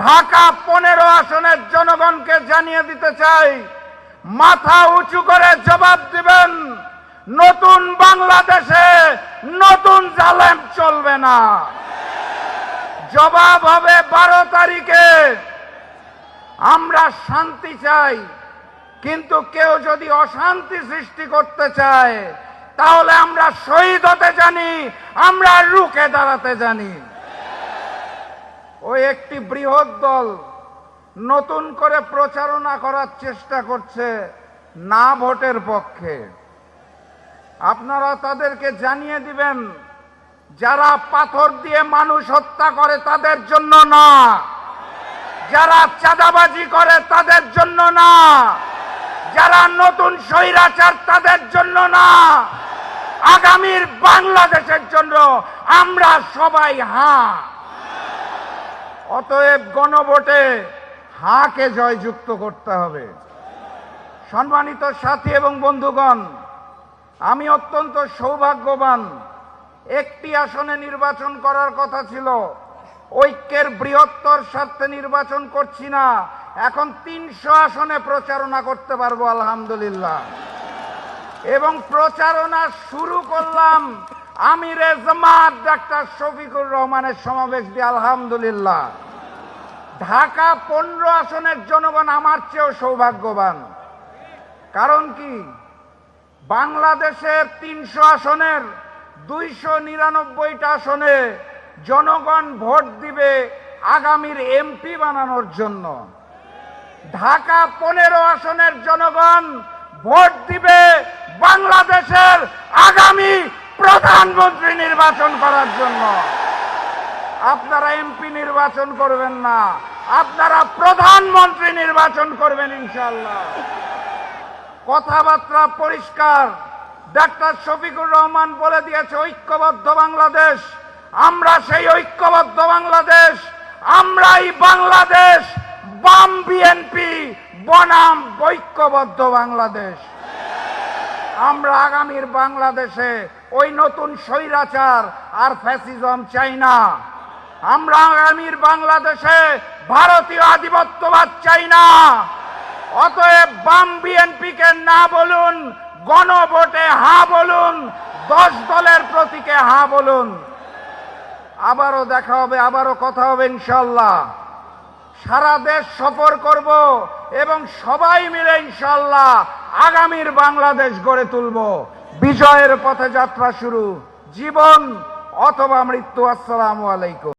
ঢাকা পনেরো আসনের জনগণকে জানিয়ে দিতে চাই, মাথা উঁচু করে জবাব দিবেন, নতুন বাংলাদেশে নতুন জালেম চলবে না। জবাব হবে বারো তারিখে। আমরা শান্তি চাই, কিন্তু কেউ যদি অশান্তি সৃষ্টি করতে চায়, তাহলে আমরা শহীদ হতে জানি, আমরা রুখে দাঁড়াতে জানি। ওই একটি বৃহৎ দল নতুন করে প্রচারণা করার চেষ্টা করছে না ভোটের পক্ষে। আপনারা তাদেরকে জানিয়ে দিবেন, যারা পাথর দিয়ে মানুষ হত্যা করে তাদের জন্য না। যারা চাঁদাবাজি করে তাদের জন্য না। যারা নতুন স্বৈরাচার তাদের জন্য না। আগামীর বাংলাদেশের জন্য আমরা সবাই হাঁ অতএব গণভোটে হাকে জয়যুক্ত করতে হবে। সম্মানিত সাথী এবং বন্ধুগণ, আমি অত্যন্ত সৌভাগ্যবান। একটি আসনে নির্বাচন করার কথা ছিল। ঐক্যের বৃহত্তর স্বার্থে নির্বাচন করছি না। এখন তিনশো আসনে প্রচারণা করতে পারব, আলহামদুলিল্লাহ। এবং প্রচারণা শুরু করলাম আমিরে জামাত ডাক্তার শফিকুর রহমানের সমাবেশ দিয়ে আলহামদুলিল্লাহ। ঢাকা পনেরো আসনের জনগণ আমার চেয়েও সৌভাগ্যবান। কারণ কি? বাংলাদেশের তিনশো আসনের, দুইশো নিরানব্বইটা আসনে জনগণ ভোট দিবে আগামীর এমপি বানানোর জন্য। ঢাকা পনেরো আসনের জনগণ ভোট দিবে বাংলাদেশের আগামী প্রধানমন্ত্রী নির্বাচন করার জন্য। আপনারা এমপি নির্বাচন করবেন না। আপনারা প্রধানমন্ত্রী নির্বাচন করবেন ইনশাল্লাহ কথাবার্তা পরিষ্কার। ডাক্তার শফিকুর রহমান বলে দিয়েছে, ঐক্যবদ্ধ বাংলাদেশ। আমরা সেই ঐক্যবদ্ধ বাংলাদেশ। আমরাই বাংলাদেশ। বাম বিএনপি, বনাম ঐক্যবদ্ধ বাংলাদেশ। আমরা আগামীর বাংলাদেশে ওই নতুন স্বৈরাচার আর ফ্যাসিজম চাই না। আমরা আগামীর বাংলাদেশে ভারতীয় আধিপত্যবাদ চাই না। অতএব বাম বিএনপিকে না বলুন, গণভোটে হা বলুন, দশ দলের প্রতীকে হা বলুন। আবারও দেখা হবে, আবারও কথা হবে ইনশাল্লাহ। সারা দেশ সফর করব এবং সবাই মিলে ইনশাল্লাহ আগামীর বাংলাদেশ গড়ে তুলব। বিজয়ের পথে যাত্রা শুরু। জীবন অথবা মৃত্যু, আসসালামু আলাইকুম।